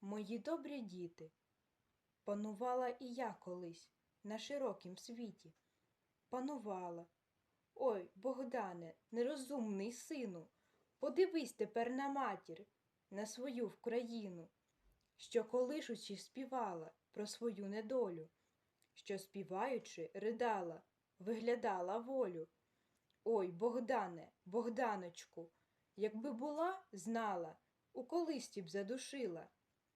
мої добрі діти. Панувала і я колись на широкім світі. Панувала. Ой, Богдане, нерозумний сину, подивись тепер на матір, на свою Вкраїну, що колишучи співала про свою недолю, що співаючи ридала, виглядала волю. Ой, Богдане, Богданочку, якби була, знала, у колисті б задушила,